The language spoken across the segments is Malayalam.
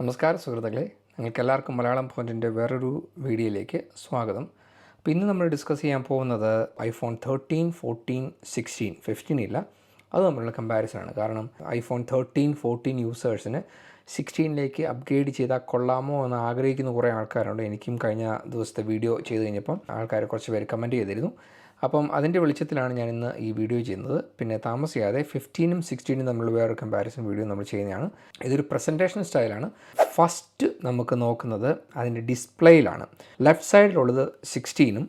നമസ്കാരം സുഹൃത്തുക്കളെ. നിങ്ങൾക്ക് എല്ലാവർക്കും മലയാളം പോയിന്റിന്റെ വേറൊരു വീഡിയോയിലേക്ക് സ്വാഗതം. അപ്പോൾ ഇന്ന് നമ്മൾ ഡിസ്കസ് ചെയ്യാൻ പോകുന്നത് iPhone thirteen fourteen sixteen fifteen ഇല്ല. അത് തമ്മിലുള്ള കമ്പാരിസൺ ആണ്. കാരണം ഐഫോൺ തേർട്ടീൻ ഫോർട്ടീൻ യൂസേഴ്സിന് സിക്സ്റ്റീനിലേക്ക് അപ്ഗ്രേഡ് ചെയ്താൽ കൊള്ളാമോ എന്ന് ആഗ്രഹിക്കുന്ന കുറേ ആൾക്കാരുണ്ട്. എനിക്കും കഴിഞ്ഞ ദിവസത്തെ വീഡിയോ ചെയ്ത് കഴിഞ്ഞപ്പം ആൾക്കാർ കുറച്ച് പേര് കമന്റ് ചെയ്തിരുന്നു. അപ്പം അതിന്റെ വെളിച്ചത്തിലാണ് ഞാൻ ഇന്ന് ഈ വീഡിയോ ചെയ്യുന്നത്. പിന്നെ താമസിയാതെ ഫിഫ്റ്റീനും സിക്സ്റ്റീനും നമ്മൾ വേറൊരു കമ്പാരിസൺ വീഡിയോ നമ്മൾ ചെയ്യുന്നതാണ്. ഇതൊരു പ്രസന്റേഷൻ സ്റ്റൈലാണ് ഫസ്റ്റ് നമുക്ക് നോക്കുന്നത് അതിന്റെ ഡിസ്പ്ലേയിലാണ് ലെഫ്റ്റ് സൈഡിലുള്ളത് സിക്സ്റ്റീനും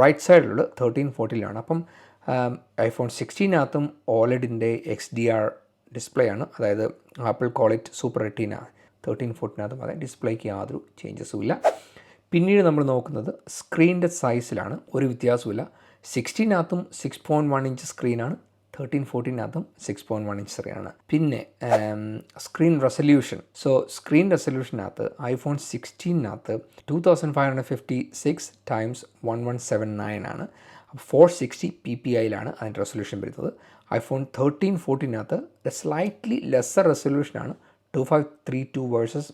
റൈറ്റ് സൈഡിലുള്ളത് തേർട്ടീൻ ഫോർട്ടീനിലാണ് അപ്പം ഐഫോൺ സിക്സ്റ്റീനകത്തും ഓലഡിന്റെ എക്സ് ഡി ആർ ഡിസ്പ്ലേ ആണ് അതായത് Apple call it super retina thirteen ഫോർട്ടീനകത്തും അതെ ഡിസ്പ്ലേക്ക് യാതൊരു ചേഞ്ചസും ഇല്ല. പിന്നീട് നമ്മൾ നോക്കുന്നത് സ്ക്രീനിന്റെ സൈസിലാണ് ഒരു വ്യത്യാസമില്ല സിക്സ്റ്റീനകത്തും സിക്സ് പോയിന്റ് വൺ ഇഞ്ച് സ്ക്രീനാണ് തേർട്ടീൻ ഫോർട്ടീനകത്തും സിക്സ് പോയിന്റ് വൺ ഇഞ്ച് സ്ക്രീനാണ് പിന്നെ സ്ക്രീൻ റെസൊല്യൂഷൻ സോ സ്ക്രീൻ റെസൊല്യൂഷനകത്ത് iPhone സിക്സ്റ്റീനകത്ത് two thousand five hundred fifty six times one one seven nine ആണ്. ഫോർ സിക്സ്റ്റി പി പി ഐയിലാണ് അതിന്റെ റെസൊല്യൂഷൻ വരുന്നത്. ഐഫോൺ തേർട്ടീൻ ഫോർട്ടീനകത്ത് slightly lesser റെസൊല്യൂഷനാണ് two five three two versus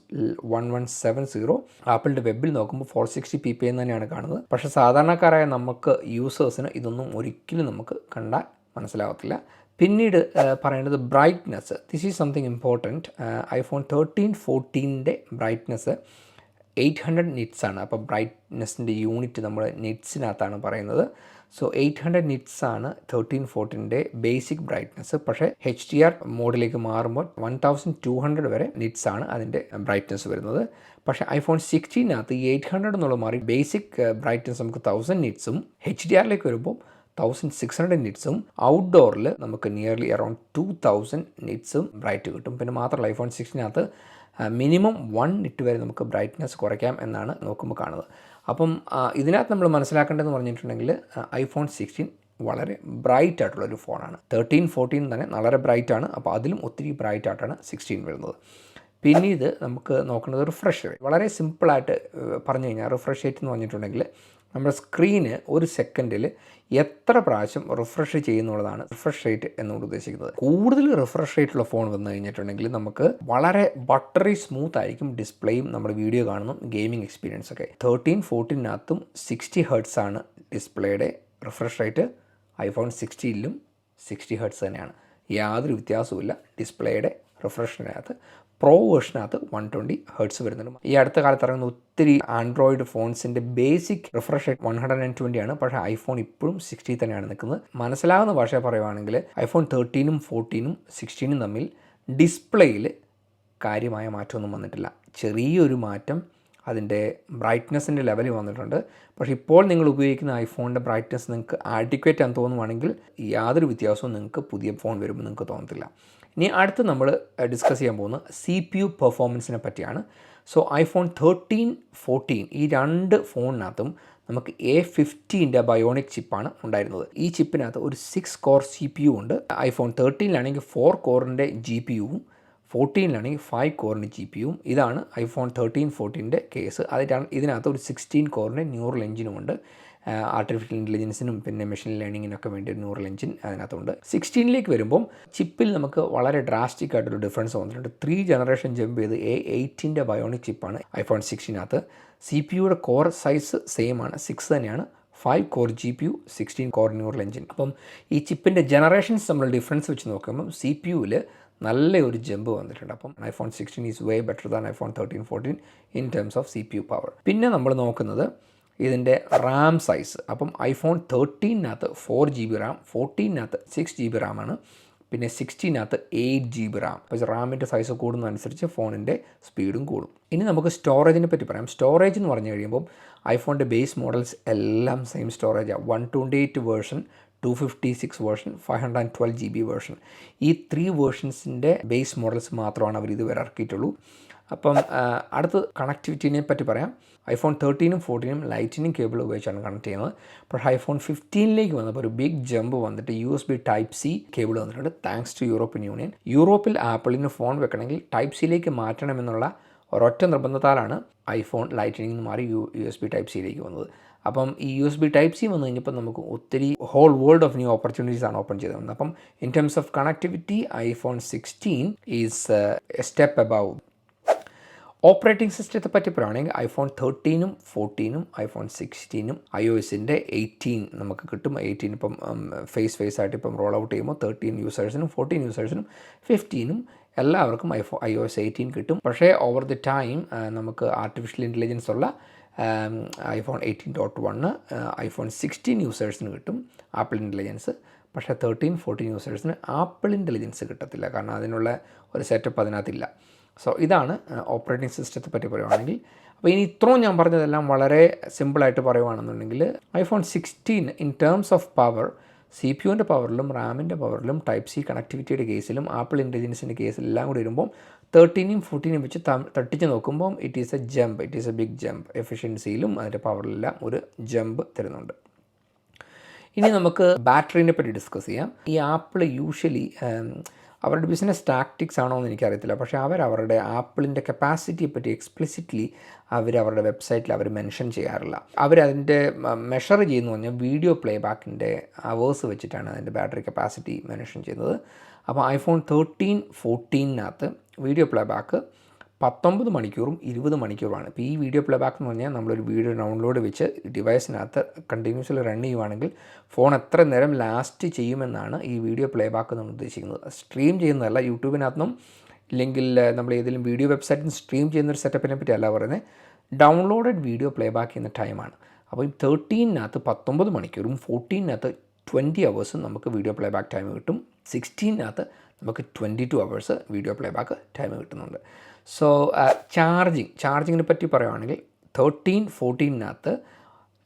one one seven zero ആപ്പിളിന്റെ വെബിൽ നോക്കുമ്പോൾ ഫോർ സിക്സ്റ്റി പി പി എന്ന് തന്നെയാണ് കാണുന്നത്. പക്ഷേ സാധാരണക്കാരായ നമുക്ക് യൂസേഴ്സിന് ഇതൊന്നും ഒരിക്കലും നമുക്ക് കണ്ടാൽ മനസ്സിലാവത്തില്ല. പിന്നീട് പറയേണ്ടത് brightness this is something important iPhone thirteen ഫോർട്ടീന്റെ brightness eight hundred nits ആണ് അപ്പോൾ ബ്രൈറ്റ്നെസ്സിന്റെ യൂണിറ്റ് നമ്മൾ നിറ്റ്സിനകത്താണ് പറയുന്നത്. സോ എയ്റ്റ് ഹൺഡ്രഡ് നിറ്റ്സ് ആണ് തേർട്ടീൻ ഫോർട്ടീന്റെ ബേസിക് ബ്രൈറ്റ്നെസ് പക്ഷേ എച്ച് ഡി ആർ മോഡിലേക്ക് മാറുമ്പോൾ വൺ തൗസൻഡ് ടു ഹൺഡ്രഡ് വരെ നിറ്റ്സ് ആണ് അതിന്റെ ബ്രൈറ്റ്നെസ് വരുന്നത്. പക്ഷേ ഐഫോൺ സിക്സ്റ്റീനകത്ത് ഈ എയ്റ്റ് ഹൺഡ്രഡ് എന്നുള്ള മാറി ബേസിക് ബ്രൈറ്റ്നെസ് നമുക്ക് തൗസൻഡ് നിറ്റ്സും എച്ച് ഡി ആറിലേക്ക് വരുമ്പോൾ തൗസൻഡ് സിക്സ് ഹൺഡ്രഡ് നിറ്റ്സും ഔട്ട്ഡോറിൽ നമുക്ക് നിയർലി അറൗണ്ട് ടു തൗസൻഡ് നിറ്റ്സും ബ്രൈറ്റ് കിട്ടും. പിന്നെ മാത്രമല്ല ഐഫോൺ സിക്സ്റ്റീനകത്ത് മിനിമം വൺ ഇട്ട് വരെ നമുക്ക് ബ്രൈറ്റ്നെസ് കുറയ്ക്കാം എന്നാണ് നോക്കുമ്പോൾ കാണുന്നത്. അപ്പം ഇതിനകത്ത് നമ്മൾ മനസ്സിലാക്കേണ്ടതെന്ന് പറഞ്ഞിട്ടുണ്ടെങ്കിൽ ഐഫോൺ സിക്സ്റ്റീൻ വളരെ ബ്രൈറ്റ് ആയിട്ടുള്ള ഒരു ഫോണാണ് തേർട്ടീൻ ഫോർട്ടീൻ തന്നെ വളരെ ബ്രൈറ്റ് ആണ്. അപ്പോൾ അതിലും ഒത്തിരി ബ്രൈറ്റ് ആയിട്ടാണ് സിക്സ്റ്റീൻ വരുന്നത്. പിന്നീട് നമുക്ക് നോക്കേണ്ടത് റിഫ്രഷ് റേറ്റ് വളരെ സിമ്പിളായിട്ട് പറഞ്ഞു കഴിഞ്ഞാൽ റിഫ്രഷ് റേറ്റ് എന്ന് പറഞ്ഞിട്ടുണ്ടെങ്കിൽ നമ്മുടെ സ്ക്രീന് ഒരു സെക്കൻഡിൽ എത്ര പ്രാവശ്യം റിഫ്രഷ് ചെയ്യുന്നുള്ളതാണ് റിഫ്രഷ് റേറ്റ് എന്നുകൊണ്ട് ഉദ്ദേശിക്കുന്നത്. കൂടുതൽ റിഫ്രഷ് റേറ്റുള്ള ഫോൺ വന്നു കഴിഞ്ഞിട്ടുണ്ടെങ്കിൽ നമുക്ക് വളരെ ബട്ടറി സ്മൂത്ത് ആയിരിക്കും ഡിസ്പ്ലേയും നമ്മൾ വീഡിയോ കാണുന്നു ഗെയിമിംഗ് എക്സ്പീരിയൻസ് ഒക്കെ. തേർട്ടീൻ ഫോർട്ടീനകത്തും സിക്സ്റ്റി ഹെർട്സ് ആണ് ഡിസ്പ്ലേയുടെ റിഫ്രഷ് റേറ്റ്. ഐഫോൺ സിക്സ്റ്റീനിലും സിക്സ്റ്റി ഹെർട്സ് തന്നെയാണ്. യാതൊരു വ്യത്യാസവുമില്ല ഡിസ്പ്ലേയുടെ റിഫ്രഷിനകത്ത്. പ്രോ വേർഷനകത്ത് വൺ ട്വന്റി ഹേർട്സ് വരുന്നുണ്ട്. ഈ അടുത്ത കാലത്ത് ഇറങ്ങുന്ന ഒത്തിരി android ഫോൺസിന്റെ basic refresh rate one hundred and twenty ആണ്. പക്ഷേ ഐഫോൺ ഇപ്പോഴും സിക്സ്റ്റി തന്നെയാണ് നിൽക്കുന്നത്. മനസ്സിലാവുന്ന ഭാഷ പറയുവാണെങ്കിൽ ഐഫോൺ തേർട്ടീനും ഫോർട്ടീനും സിക്സ്റ്റീനും തമ്മിൽ ഡിസ്പ്ലേയിൽ കാര്യമായ മാറ്റമൊന്നും വന്നിട്ടില്ല. ചെറിയൊരു മാറ്റം അതിന്റെ ബ്രൈറ്റ്നസ്സിന്റെ ലെവലിൽ വന്നിട്ടുണ്ട്. പക്ഷേ ഇപ്പോൾ നിങ്ങൾ ഉപയോഗിക്കുന്ന ഐഫോണിന്റെ ബ്രൈറ്റ്നസ് നിങ്ങൾക്ക് ആഡിക്വേറ്റ് ആണെന്ന് തോന്നുവാണെങ്കിൽ യാതൊരു വ്യത്യാസവും നിങ്ങൾക്ക് പുതിയ ഫോൺ വരുമ്പോൾ നിങ്ങൾക്ക് തോന്നത്തില്ല. ഇനി അടുത്ത് നമ്മൾ ഡിസ്കസ് ചെയ്യാൻ പോകുന്നത് സി പി യു പെർഫോമൻസിനെ പറ്റിയാണ്. സോ ഐഫോൺ തേർട്ടീൻ ഫോർട്ടീൻ ഈ രണ്ട് ഫോണിനകത്തും നമുക്ക് എ ഫിഫ്റ്റീന്റെ ബയോണിക് ചിപ്പാണ് ഉണ്ടായിരുന്നത്. ഈ ചിപ്പിനകത്ത് ഒരു six core C P U ഉണ്ട്. ഐഫോൺ തേർട്ടീനിലാണെങ്കിൽ ഫോർ കോറിന്റെ ജി പി യുവും ഫോർട്ടീനിലാണെങ്കിൽ ഫൈവ് കോറിന്റെ ജി പി യുവും ഇതാണ് ഐഫോൺ തേർട്ടീൻ ഫോർട്ടീന്റെ കേസ് അതിന്റെ ഇതിനകത്ത് ഒരു സിക്സ്റ്റീൻ കോറിന്റെ ന്യൂറൽ എഞ്ചിനുമുണ്ട് ആർട്ടിഫിഷ്യൽ ഇന്റലിജൻസിനും പിന്നെ മെഷീൻ ലേണിങ്ങിനൊക്കെ വേണ്ടി ഒരു ന്യൂറൽ എഞ്ചിൻ അതിനകത്തുണ്ട്. സിക്സ്റ്റീനിലേക്ക് വരുമ്പം ചിപ്പിൽ നമുക്ക് വളരെ ഡ്രാസ്റ്റിക് ആയിട്ടൊരു ഡിഫറൻസ് വന്നിട്ടുണ്ട്. ത്രീ ജനറേഷൻ ജമ്പ് ചെയ്ത് എ എയ്റ്റിന്റെ ബയോണിക് ചിപ്പാണ് ഐഫോൺ സിക്സ്റ്റീനകത്ത് സി പി യുടെ കോർ സൈസ് സെയിം ആണ്. സിക്സ് തന്നെയാണ്. Five core G P U sixteen core neural engine അപ്പം ഈ ചിപ്പിന്റെ ജനറേഷൻസ് നമ്മൾ ഡിഫറൻസ് വെച്ച് നോക്കുമ്പം സി പി യുവിൽ നല്ല ഒരു ജമ്പ് വന്നിട്ടുണ്ട്. അപ്പം iPhone sixteen is way better than iPhone thirteen fourteen in terms of C P U power പിന്നെ നമ്മൾ നോക്കുന്നത് ഇതിന്റെ റാം സൈസ്. അപ്പം ഐഫോൺ തേർട്ടീനകത്ത് ഫോർ ജി ബി റാം ഫോർട്ടീനകത്ത് സിക്സ് ജി ബി റാമാണ് പിന്നെ സിക്സ്റ്റീനകത്ത് എയ്റ്റ് ജി ബി റാം. പക്ഷേ റാമിന്റെ സൈസ് കൂടുന്നതനുസരിച്ച് ഫോണിന്റെ സ്പീഡും കൂടും. ഇനി നമുക്ക് സ്റ്റോറേജിനെ പറ്റി പറയാം. സ്റ്റോറേജ് എന്ന് പറഞ്ഞു കഴിയുമ്പോൾ ഐഫോണിന്റെ ബേസ് മോഡൽസ് എല്ലാം same സ്റ്റോറേജാണ് one twenty eight version two fifty six version five hundred and twelve G B version ഈ ത്രീ വേർഷൻസിന്റെ ബേസ് മോഡൽസ് മാത്രമാണ് അവർ ഇതുവരെ ഇറക്കിയിട്ടുള്ളൂ. അപ്പം അടുത്ത് കണക്ടിവിറ്റിനെ പറ്റി പറയാം. ഐഫോൺ തേർട്ടീനും ഫോർട്ടീനും ലൈറ്റിനിങ് കേബിൾ ഉപയോഗിച്ചാണ് കണക്ട് ചെയ്യുന്നത്. പക്ഷേ ഐഫോൺ ഫിഫ്റ്റീനിലേക്ക് വന്നപ്പോൾ ഒരു ബിഗ് ജമ്പ് വന്നിട്ട് U S B type C cable വന്നിട്ടുണ്ട്. താങ്ക്സ് ടു യൂറോപ്യൻ യൂണിയൻ യൂറോപ്പിൽ ആപ്പിളിന് ഫോൺ വെക്കണമെങ്കിൽ ടൈപ്പ് സിയിലേക്ക് മാറ്റണമെന്നുള്ള ഒരൊറ്റ നിർബന്ധത്താലാണ് ഐഫോൺ ലൈറ്റിനിങ് നിന്ന് മാറി U U S B type സിയിലേക്ക് വന്നത്. അപ്പം ഈ U S B type C വന്നു കഴിഞ്ഞപ്പോൾ നമുക്ക് ഒത്തിരി whole world of new opportunities ആണ് ഓപ്പൺ ചെയ്തത് അപ്പം in terms of connectivity iPhone sixteen is a step above operating സിസ്റ്റത്തെ പറ്റി പറയുകയാണെങ്കിൽ ഐഫോൺ തേർട്ടീനും ഫോർട്ടീനും ഐഫോൺ സിക്സ്റ്റീനും ഐ ഒ എസിന്റെ എയ്റ്റീൻ നമുക്ക് കിട്ടും. എയ്റ്റീൻ ഇപ്പം ഫേസ് ഫേസ് ആയിട്ട് ഇപ്പം റോൾ ഔട്ട് ചെയ്യുമ്പോൾ തേർട്ടീൻ യൂസേഴ്സിനും ഫോർട്ടീൻ യൂസേഴ്സിനും ഫിഫ്റ്റീനും എല്ലാവർക്കും ഐഫോ ഐ ഒ എസ് എയ്റ്റീൻ കിട്ടും. പക്ഷേ ഓവർ ദി ടൈം നമുക്ക് ആർട്ടിഫിഷ്യൽ ഇന്റലിജൻസ് ഉള്ള iPhone eighteen dot one iPhone sixteen യൂസേഴ്സിന് കിട്ടും ആപ്പിൾ ഇന്റലിജൻസ് പക്ഷേ തേർട്ടീൻ ഫോർട്ടീൻ യൂസേഴ്സിന് ആപ്പിൾ ഇന്റലിജൻസ് കിട്ടത്തില്ല. കാരണം അതിനുള്ള ഒരു സെറ്റപ്പ് അതിനകത്തില്ല. സോ ഇതാണ് ഓപ്പറേറ്റിംഗ് സിസ്റ്റത്തെ പറ്റി പറയുവാണെങ്കിൽ. അപ്പോൾ ഇനി ഇത്രയും ഞാൻ പറഞ്ഞതെല്ലാം വളരെ സിമ്പിളായിട്ട് പറയുവാണെന്നുണ്ടെങ്കിൽ iPhone sixteen in terms of power C P യുവിന്റെ പവറിലും റാമിന്റെ പവറിലും ടൈപ്പ് സി കണക്ടിവിറ്റിയുടെ കേസിലും ആപ്പിൾ ഇന്റലിജൻസിന്റെ കേസിലും എല്ലാം കൂടി വരുമ്പോൾ തേർട്ടീനും ഫോർട്ടീനും വെച്ച് തട്ടിച്ച് നോക്കുമ്പോൾ it is a jump it is a big jump എഫിഷ്യൻസിയിലും അതിന്റെ പവറിലെല്ലാം ഒരു ജമ്പ് തരുന്നുണ്ട്. ഇനി നമുക്ക് ബാറ്ററീനെ പറ്റി ഡിസ്കസ് ചെയ്യാം. ഈ ആപ്പിൾ യൂഷ്വലി അവരുടെ ബിസിനസ് ടാക്ടിക്സ് ആണോ എന്ന് എനിക്കറിയത്തില്ല. പക്ഷേ അവർ അവരുടെ ആപ്പിളിന്റെ കപ്പാസിറ്റിയെ പറ്റി എക്സ്പ്ലിസിറ്റ്ലി അവർ അവരുടെ വെബ്സൈറ്റിൽ അവർ മെൻഷൻ ചെയ്യാറില്ല. അവരതിന്റെ മെഷർ ചെയ്യുന്നു. പറഞ്ഞാൽ വീഡിയോ പ്ലേ ബാക്കിന്റെ അവേഴ്സ് വെച്ചിട്ടാണ് അതിന്റെ ബാറ്ററി കപ്പാസിറ്റി മെൻഷൻ ചെയ്യുന്നത്. അപ്പോൾ ഐഫോൺ തേർട്ടീൻ ഫോർട്ടീനകത്ത് വീഡിയോ പ്ലേ ബാക്ക് പത്തൊമ്പത് മണിക്കൂറും ഇരുപത് മണിക്കൂറുമാണ്. ഇപ്പോൾ ഈ വീഡിയോ പ്ലേ ബാക്ക് എന്ന് പറഞ്ഞാൽ നമ്മളൊരു വീഡിയോ ഡൗൺലോഡ് വെച്ച് ഡിവൈസിനകത്ത് കണ്ടിന്യൂസ്ലി റൺ ചെയ്യുവാണെങ്കിൽ ഫോൺ എത്ര നേരം ലാസ്റ്റ് ചെയ്യുമെന്നാണ് ഈ വീഡിയോ പ്ലേ ബാക്ക് നമ്മൾ ഉദ്ദേശിക്കുന്നത്. സ്ട്രീം ചെയ്യുന്നതല്ല യൂട്യൂബിനകത്തും ഇല്ലെങ്കിൽ നമ്മൾ ഏതെങ്കിലും വീഡിയോ വെബ്സൈറ്റിൽ സ്ട്രീം ചെയ്യുന്ന ഒരു സെറ്റപ്പിനെ പറ്റി അല്ല പറയുന്നത്. ഡൗൺലോഡഡ് വീഡിയോ പ്ലേ ബാക്ക് ചെയ്യുന്ന ടൈമാണ് അപ്പോൾ ഈ തേർട്ടീനകത്ത് പത്തൊമ്പത് മണിക്കൂറും ഫോർട്ടീനകത്ത് ട്വന്റി അവേഴ്സും നമുക്ക് വീഡിയോ പ്ലേ ബാക്ക് ടൈം കിട്ടും. സിക്സ്റ്റീനകത്ത് നമുക്ക് twenty two hours video play back time കിട്ടുന്നുണ്ട്. സോ ചാർജിങ് ചാർജിങ്ങിനെ പറ്റി പറയുകയാണെങ്കിൽ തേർട്ടീൻ ഫോർട്ടീനകത്ത്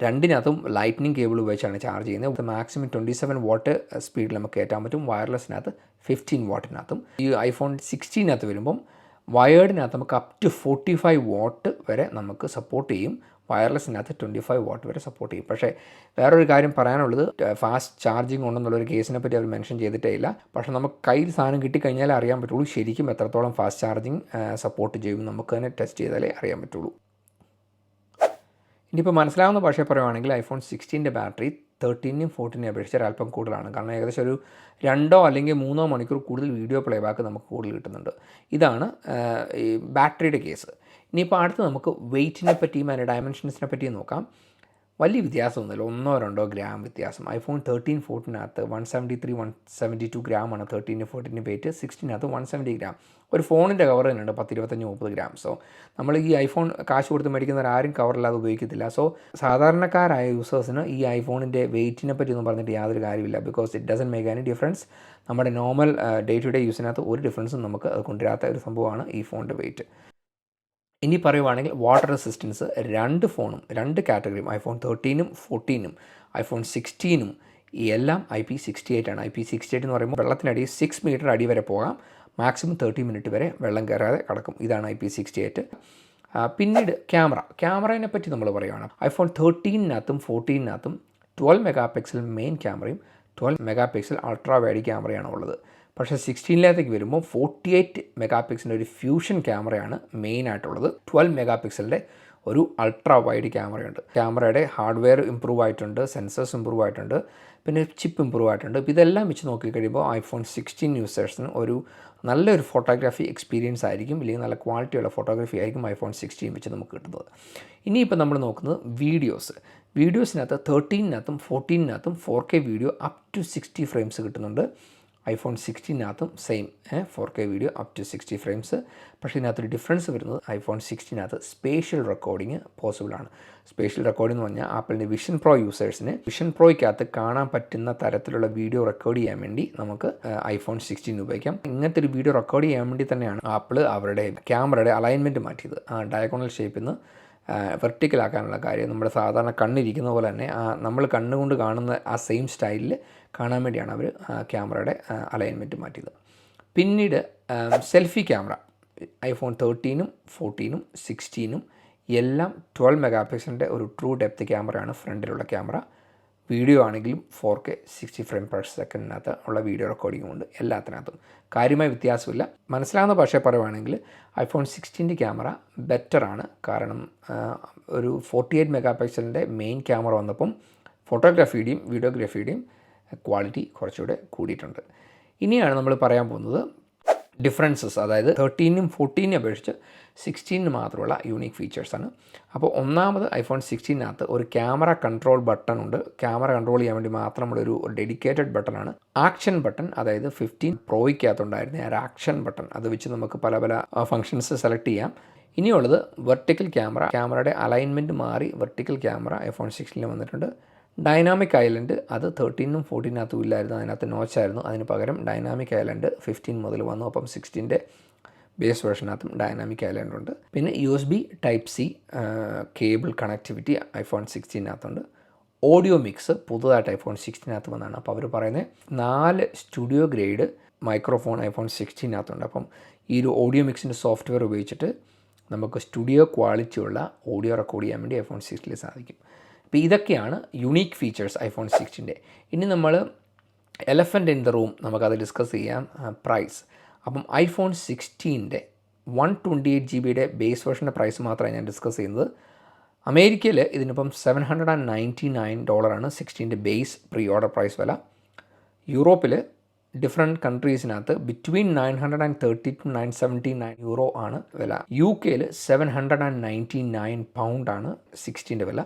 രണ്ടിനകത്തും ലൈറ്റ്നിങ് കേബിൾ ഉപയോഗിച്ചാണ് ചാർജ് ചെയ്യുന്നത്. മാക്സിമം ട്വന്റി സെവൻ വാട്ട് സ്പീഡിൽ നമുക്ക് കയറ്റാൻ പറ്റും. വയർലെസ്സിനകത്ത് ഫിഫ്റ്റീൻ വാട്ടിനകത്തും ഈ ഐഫോൺ സിക്സ്റ്റീനകത്ത് വരുമ്പം വയേർഡിനകത്ത് നമുക്ക് up to forty five watt വരെ നമുക്ക് സപ്പോർട്ട് ചെയ്യും. വയർലെസ്സിനകത്ത് ട്വന്റി ഫൈവ് വാട്ട് വരെ സപ്പോർട്ട് ചെയ്യും. പക്ഷേ വേറൊരു കാര്യം പറയാനുള്ളത് ഫാസ്റ്റ് ചാർജിങ് ഉണ്ടെന്നുള്ളൊരു കേസിനെ പറ്റി അവർ മെൻഷൻ ചെയ്തിട്ടേ ഇല്ല. പക്ഷേ നമുക്ക് കയ്യിൽ സാധനം കിട്ടിക്കഴിഞ്ഞാൽ അറിയാൻ പറ്റുള്ളൂ. ശരിക്കും എത്രത്തോളം ഫാസ്റ്റ് ചാർജിങ് സപ്പോർട്ട് ചെയ്യും നമുക്ക് തന്നെ ടെസ്റ്റ് ചെയ്താലേ അറിയാൻ പറ്റുള്ളൂ. ഇനിയിപ്പോൾ മനസ്സിലാവുന്ന ഭാഷ പറയുവാണെങ്കിൽ ഐഫോൺ സിക്സ്റ്റീന്റെ ബാറ്ററി തേർട്ടീനും ഫോർട്ടീനും അപേക്ഷിച്ച് ഒരല്പം കൂടുതലാണ്. കാരണം ഏകദേശം ഒരു രണ്ടോ അല്ലെങ്കിൽ മൂന്നോ മണിക്കൂർ കൂടുതൽ വീഡിയോ പ്ലേ ബാക്ക് നമുക്ക് കൂടുതൽ കിട്ടുന്നുണ്ട്. ഇതാണ് ഈ ബാറ്ററിയുടെ കേസ് ഇനിയിപ്പോൾ അടുത്ത് നമുക്ക് വെയ്റ്റിനെ പറ്റിയും അതിന്റെ ഡയമെൻഷൻസിനെ പറ്റിയും നോക്കാം. വലിയ വ്യത്യാസമൊന്നുമില്ല. ഒന്നോ രണ്ടോ ഗ്രാം വ്യത്യാസം. IPhone thirteen ഫോർട്ടീനകത്ത് one seventy three one seventy two ഗ്രാമാണ് തേർട്ടീന് ഫോർട്ടീന് വെയിറ്റ് സിക്സ്റ്റീനകത്ത് വൺ സെവന്റി ഗ്രാം ഒരു ഫോണിന്റെ കവർ തന്നെയുണ്ട് പത്ത് ഇരുപത്തഞ്ച് മുപ്പത് ഗ്രാം സോ നമ്മൾ ഈ ഐഫോൺ കാശ് കൊടുത്ത് മേടിക്കുന്നവർ ആരും കവറില്ലാതെ ഉപയോഗിക്കത്തില്ല. സോ സാധാരണക്കാരായ യൂസേഴ്സിന് ഈ ഐഫോണിന്റെ വെയിറ്റിനെ പറ്റി ഒന്നും പറഞ്ഞിട്ട് യാതൊരു കാര്യമില്ല because it doesn't make any difference നമ്മുടെ നോർമൽ ഡേ ടു ഡേ യൂസിനകത്ത് ഒരു ഡിഫറൻസും നമുക്ക് അത് കൊണ്ടുവരാത്ത ഒരു സംഭവമാണ് ഈ ഫോണിന്റെ വെയിറ്റ് ഇനി പറയുവാണെങ്കിൽ വാട്ടർ റെസിസ്റ്റൻസ് രണ്ട് ഫോണും രണ്ട് കാറ്റഗറിയും ഐഫോൺ തേർട്ടീനും ഫോർട്ടീനും ഐഫോൺ സിക്സ്റ്റീനും എല്ലാം ഐ പി സിക്സ്റ്റി എയ്റ്റ് ആണ്. ഐ പി സിക്സ്റ്റി എയ്റ്റ് എന്ന് പറയുമ്പോൾ വെള്ളത്തിനടി സിക്സ് മീറ്റർ അടി വരെ പോകാം. മാക്സിമം തേർട്ടി മിനിറ്റ് വരെ വെള്ളം കയറാതെ കിടക്കും. ഇതാണ് ഐ പി സിക്സ്റ്റി എയ്റ്റ് പിന്നീട് ക്യാമറ ക്യാമറയെ പറ്റി നമ്മൾ പറയുകയാണ് ഐഫോൺ തേർട്ടീനകത്തും ഫോർട്ടീനകത്തും ട്വൽവ് മെഗാ പിക്സൽ മെയിൻ ക്യാമറയും twelve mega pixel ultra wide ക്യാമറയാണ് ഉള്ളത്. പക്ഷേ സിക്സ്റ്റീനിലേക്ക് വരുമ്പോൾ ഫോർട്ടി എയ്റ്റ് മെഗാ പിക്സലിന്റെ ഒരു ഫ്യൂഷൻ ക്യാമറയാണ് മെയിൻ ആയിട്ടുള്ളത്. ട്വൽവ് മെഗാ പിക്സലിന്റെ ഒരു അൾട്രാ വൈഡ് ക്യാമറയുണ്ട് ക്യാമറയുടെ ഹാർഡ്വെയർ ഇമ്പ്രൂവ് ആയിട്ടുണ്ട് സെൻസേഴ്സ് ഇമ്പ്രൂവ് ആയിട്ടുണ്ട് പിന്നെ ചിപ്പ് ഇമ്പ്രൂവ് ആയിട്ടുണ്ട്. ഇപ്പോൾ ഇതെല്ലാം വെച്ച് നോക്കിക്കഴിയുമ്പോൾ ഐഫോൺ സിക്സ്റ്റീൻ യൂസേഴ്സിന് ഒരു നല്ലൊരു ഫോട്ടോഗ്രാഫി എക്സ്പീരിയൻസ് ആയിരിക്കും ഇല്ലെങ്കിൽ നല്ല ക്വാളിറ്റിയുള്ള ഫോട്ടോഗ്രാഫി ആയിരിക്കും ഐഫോൺ സിക്സ്റ്റീൻ വെച്ച് നമുക്ക് കിട്ടുന്നത്. ഇനിയിപ്പോൾ നമ്മൾ നോക്കുന്നത് വീഡിയോസ് വീഡിയോസിനകത്ത് തേർട്ടീനകത്തും ഫോർട്ടീനകത്തും four K video up to sixty frames കിട്ടുന്നുണ്ട്. IPhone സിക്സ്റ്റീനകത്തും same four K video up to sixty frames പക്ഷേ ഇതിനകത്തൊരു ഡിഫറൻസ് വരുന്നത് ഐഫോൺ സിക്സ്റ്റീനകത്ത് സ്പേഷ്യൽ റെക്കോർഡിങ് പോസിബിൾ ആണ്. സ്പേഷ്യൽ റെക്കോർഡിംഗ് എന്ന് പറഞ്ഞാൽ ആപ്പിളിന്റെ വിഷൻ പ്രോ യൂസേഴ്സിന് വിഷൻ പ്രോയ്ക്കകത്ത് കാണാൻ പറ്റുന്ന തരത്തിലുള്ള വീഡിയോ റെക്കോർഡ് ചെയ്യാൻ വേണ്ടി നമുക്ക് ഐഫോൺ സിക്സ്റ്റീൻ ഉപയോഗിക്കാം. ഇങ്ങനത്തെ ഒരു വീഡിയോ റെക്കോർഡ് ചെയ്യാൻ വേണ്ടി തന്നെയാണ് ആപ്പിൾ അവരുടെ ക്യാമറയുടെ അലൈൻമെന്റ് മാറ്റിയത്. ആ ഡയഗോണൽ ഷേപ്പിൽ നിന്ന് വെർട്ടിക്കലാക്കാനുള്ള കാര്യം നമ്മുടെ സാധാരണ കണ്ണിരിക്കുന്ന പോലെ തന്നെ ആ നമ്മൾ കണ്ണുകൊണ്ട് കാണുന്ന ആ സെയിം സ്റ്റൈലിൽ കാണാൻ വേണ്ടിയാണ് അവർ ക്യാമറയുടെ അലൈൻമെന്റ് മാറ്റിയത്. പിന്നീട് സെൽഫി ക്യാമറ ഐഫോൺ തേർട്ടീനും ഫോർട്ടീനും സിക്സ്റ്റീനും എല്ലാം ട്വൽവ് മെഗാ പിക്സലിന്റെ ഒരു ട്രൂ ഡെപ്ത് ക്യാമറയാണ് ഫ്രണ്ടിലുള്ള ക്യാമറ വീഡിയോ ആണെങ്കിലും four K sixty frame per സെക്കൻഡിനകത്ത് ഉള്ള വീഡിയോ റെക്കോർഡിംഗ് ഉണ്ട് എല്ലാത്തിനകത്തും. കാര്യമായ വ്യത്യാസമില്ല. മനസ്സിലാകുന്ന ഭാഷയെ പറയുവാണെങ്കിൽ ഐഫോൺ സിക്സ്റ്റീന്റെ ക്യാമറ ബെറ്റർ ആണ്. കാരണം ഒരു ഫോർട്ടി എയ്റ്റ് മെഗാ പിക്സലിന്റെ മെയിൻ ക്യാമറ വന്നപ്പം ഫോട്ടോഗ്രാഫിയുടെയും വീഡിയോഗ്രാഫിയുടെയും ക്വാളിറ്റി കുറച്ചുകൂടെ കൂടിയിട്ടുണ്ട്. ഇനിയാണ് നമ്മൾ പറയാൻ പോകുന്നത് ഡിഫറൻസസ് അതായത് തേർട്ടീനും ഫോർട്ടീനും അപേക്ഷിച്ച് സിക്സ്റ്റീനിന് മാത്രമുള്ള യൂണീക്ക് ഫീച്ചേഴ്സാണ് അപ്പോൾ ഒന്നാമത് ഐഫോൺ സിക്സ്റ്റീനകത്ത് ഒരു ക്യാമറ കൺട്രോൾ ബട്ടൺ ഉണ്ട്. ക്യാമറ കൺട്രോൾ ചെയ്യാൻ വേണ്ടി മാത്രമുള്ള ഒരു ഡെഡിക്കേറ്റഡ് ബട്ടണാണ് ആക്ഷൻ ബട്ടൺ അതായത് ഫിഫ്റ്റീൻ പ്രോയ്ക്കകത്തുണ്ടായിരുന്ന ആ ഒരു ആക്ഷൻ ബട്ടൺ അത് വെച്ച് നമുക്ക് പല പല ഫങ്ഷൻസ് സെലക്ട് ചെയ്യാം. ഇനിയുള്ളത് വെർട്ടിക്കൽ ക്യാമറ ക്യാമറയുടെ അലൈൻമെന്റ് മാറി വെർട്ടിക്കൽ ക്യാമറ ഐഫോൺ സിക്സ്റ്റീനിൽ വന്നിട്ടുണ്ട്. ഡൈനാമിക് ഐലൻഡ് അത് തേർട്ടീനും ഫോർട്ടീനകത്തും ഇല്ലായിരുന്നു അതിനകത്ത് നോച്ചായിരുന്നു അതിന് പകരം ഡൈനാമിക് ഐലൻഡ് ഫിഫ്റ്റീൻ മുതൽ വന്നു. അപ്പം സിക്സ്റ്റീന്റെ ബേസ് വേർഷനകത്തും ഡൈനാമിക് ഐലൻഡ് ഉണ്ട്. പിന്നെ U S B type C cable connectivity iPhone സിക്സ്റ്റീനകത്തുണ്ട് audio mix പുതുതായിട്ട് ഐഫോൺ സിക്സ്റ്റീനകത്ത് വന്നതാണ് അപ്പോൾ അവർ പറയുന്നത് നാല് സ്റ്റുഡിയോ ഗ്രേഡ് മൈക്രോഫോൺ ഐഫോൺ സിക്സ്റ്റീനകത്തുണ്ട് അപ്പം ഈ ഒരു ഓഡിയോ മിക്സിന്റെ സോഫ്റ്റ്വെയർ ഉപയോഗിച്ചിട്ട് നമുക്ക് സ്റ്റുഡിയോ ക്വാളിറ്റിയുള്ള ഓഡിയോ റെക്കോർഡ് ചെയ്യാൻ വേണ്ടി ഐഫോൺ സിക്സ്റ്റിൽ സാധിക്കും. അപ്പോൾ ഇതൊക്കെയാണ് യുണീക്ക് ഫീച്ചേഴ്സ് ഐഫോൺ സിക്സിന്റെ ഇനി നമ്മൾ എലഫന്റ് ഇൻ ദ റൂം നമുക്കത് ഡിസ്കസ് ചെയ്യാം പ്രൈസ് അപ്പം ഐഫോൺ സിക്സ്റ്റീന്റെ വൺ ട്വന്റി എയ്റ്റ് ജി ബിയുടെ ബേസ് വേർഷന്റെ പ്രൈസ് മാത്രമേ ഞാൻ ഡിസ്കസ് ചെയ്യുന്നത്. അമേരിക്കയിൽ ഇതിനിപ്പം seven hundred and ninety nine ഡോളറാണ് സിക്സ്റ്റീന്റെ ബേസ് പ്രീ ഓർഡർ പ്രൈസ് വില. യൂറോപ്പിൽ different കൺട്രീസിനകത്ത് between nine hundred and thirty two nine seventy nine euro ആണ് വില. യു കെയിൽ seven hundred and ninety nine പൗണ്ടാണ് സിക്സ്റ്റീന്റെ വില.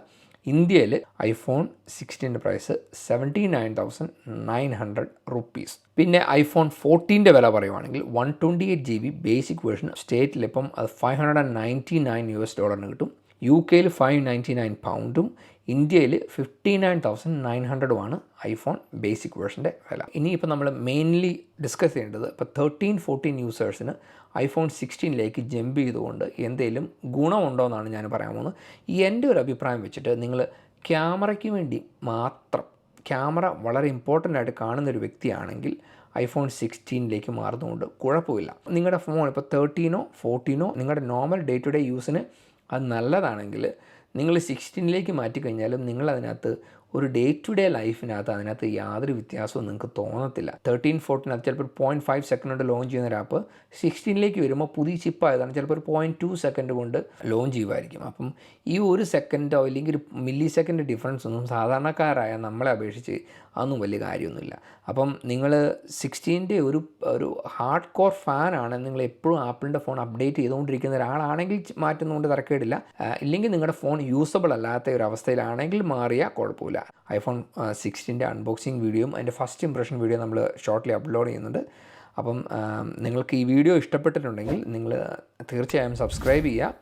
ഇന്ത്യയിൽ iPhone സിക്സ്റ്റീന്റെ price seventy nine thousand nine hundred rupees പിന്നെ ഐഫോൺ ഫോർട്ടീന്റെ വില പറയുവാണെങ്കിൽ one twenty eight G B basic version സ്റ്റേറ്റിൽ ഇപ്പം അത് five hundred and ninety nine U S ഡോളറിന് കിട്ടും. യു കെയിൽ ഫൈവ് നയന്റി നയൻ പൗണ്ടും ഇന്ത്യയിൽ ഫിഫ്റ്റി നയൻ തൗസൻഡ് നയൻ ഹൺഡ്രഡുമാണ് ഐഫോൺ ബേസിക് വേർഷന്റെ വില. ഇനിയിപ്പോൾ നമ്മൾ മെയിൻലി ഡിസ്കസ് ചെയ്യേണ്ടത് ഇപ്പോൾ തേർട്ടീൻ ഫോർട്ടീൻ യൂസേഴ്സിന് ഐഫോൺ സിക്സ്റ്റീനിലേക്ക് ജമ്പ് ചെയ്തുകൊണ്ട് എന്തെങ്കിലും ഗുണമുണ്ടോ എന്നാണ് ഞാൻ പറയാൻ പോകുന്നത്. ഈ എന്റെ ഒരു അഭിപ്രായം വെച്ചിട്ട് നിങ്ങൾ ക്യാമറയ്ക്ക് വേണ്ടി മാത്രം ക്യാമറ വളരെ ഇമ്പോർട്ടന്റ് ആയിട്ട് കാണുന്ന ഒരു വ്യക്തിയാണെങ്കിൽ ഐഫോൺ സിക്സ്റ്റീനിലേക്ക് മാറുന്നതുകൊണ്ട് കുഴപ്പമില്ല. നിങ്ങളുടെ ഫോൺ ഇപ്പോൾ തേർട്ടീനോ ഫോർട്ടീനോ നിങ്ങളുടെ നോർമൽ ഡേ ടു ഡേ യൂസിന് അത് നല്ലതാണെങ്കിൽ നിങ്ങൾ സിക്സ്റ്റീനിലേക്ക് മാറ്റിക്കഴിഞ്ഞാലും നിങ്ങളതിനകത്ത് ഒരു ഡേ ടു ഡേ ലൈഫിനകത്ത് അതിനകത്ത് യാതൊരു വ്യത്യാസവും നിങ്ങൾക്ക് തോന്നത്തില്ല. തേർട്ടീൻ ഫോർട്ടീനകത്ത് ചിലപ്പോൾ ഒരു പോയിന്റ് ഫൈവ് സെക്കൻഡ് കൊണ്ട് ലോഞ്ച് ചെയ്യുന്ന ഒരു ആപ്പ് സിക്സ്റ്റീനിലേക്ക് വരുമ്പോൾ പുതിയ ചിപ്പ് ആയതാണ്. ചിലപ്പോൾ ഒരു പോയിന്റ് ടു സെക്കൻഡ് കൊണ്ട് ലോഞ്ച് ചെയ്യുമായിരിക്കും. അപ്പം ഈ ഒരു സെക്കൻഡോ അല്ലെങ്കിൽ ഒരു മില്ലി സെക്കൻഡ് ഡിഫറൻസ് ഒന്നും സാധാരണക്കാരായ നമ്മളെ അപേക്ഷിച്ച് അതൊന്നും വലിയ കാര്യമൊന്നുമില്ല. അപ്പം നിങ്ങൾ സിക്സ്റ്റീന്റെ ഒരു ഒരു ഹാർഡ് കോർ ഫാനാണ് നിങ്ങൾ എപ്പോഴും ആപ്പിളിന്റെ ഫോൺ അപ്ഡേറ്റ് ചെയ്തുകൊണ്ടിരിക്കുന്ന ഒരാളാണെങ്കിൽ മാറ്റുന്നതുകൊണ്ട് തിരക്കേടില്ല ഇല്ലെങ്കിൽ നിങ്ങളുടെ ഫോൺ യൂസബിൾ അല്ലാത്ത ഒരു അവസ്ഥയിലാണെങ്കിൽ മാറിയാൽ കുഴപ്പമില്ല. ഐഫോൺ സിക്സ്റ്റീന്റെ അൺബോക്സിങ് വീഡിയോയും അതിന്റെ ഫസ്റ്റ് ഇംപ്രഷൻ വീഡിയോ നമ്മൾ ഷോർട്ട്ലി അപ്ലോഡ് ചെയ്യുന്നുണ്ട്. അപ്പം നിങ്ങൾക്ക് ഈ വീഡിയോ ഇഷ്ടപ്പെട്ടിട്ടുണ്ടെങ്കിൽ നിങ്ങൾ തീർച്ചയായും സബ്സ്ക്രൈബ് ചെയ്യുക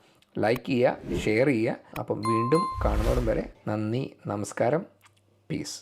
ലൈക്ക് ചെയ്യുക ഷെയർ ചെയ്യുക. അപ്പം വീണ്ടും കാണുന്നതും വരെ നന്ദി നമസ്കാരം പീസ്